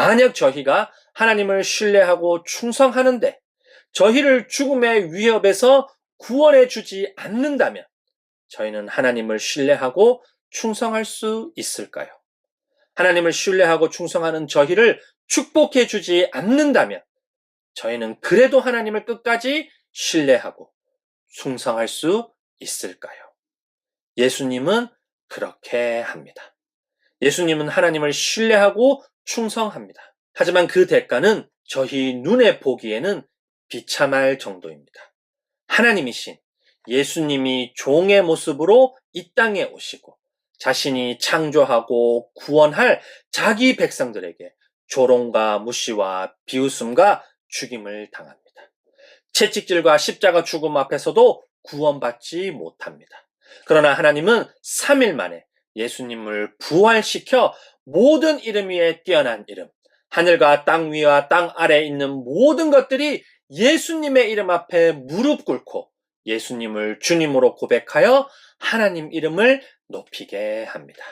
만약 저희가 하나님을 신뢰하고 충성하는데 저희를 죽음의 위협에서 구원해 주지 않는다면 저희는 하나님을 신뢰하고 충성할 수 있을까요? 하나님을 신뢰하고 충성하는 저희를 축복해 주지 않는다면 저희는 그래도 하나님을 끝까지 신뢰하고 충성할 수 있을까요? 예수님은 그렇게 합니다. 예수님은 하나님을 신뢰하고 충성합니다. 하지만 그 대가는 저희 눈에 보기에는 비참할 정도입니다. 하나님이신 예수님이 종의 모습으로 이 땅에 오시고 자신이 창조하고 구원할 자기 백성들에게 조롱과 무시와 비웃음과 죽임을 당합니다. 채찍질과 십자가 죽음 앞에서도 구원받지 못합니다. 그러나 하나님은 3일 만에 예수님을 부활시켜 모든 이름 위에 뛰어난 이름, 하늘과 땅 위와 땅 아래에 있는 모든 것들이 예수님의 이름 앞에 무릎 꿇고 예수님을 주님으로 고백하여 하나님 이름을 높이게 합니다.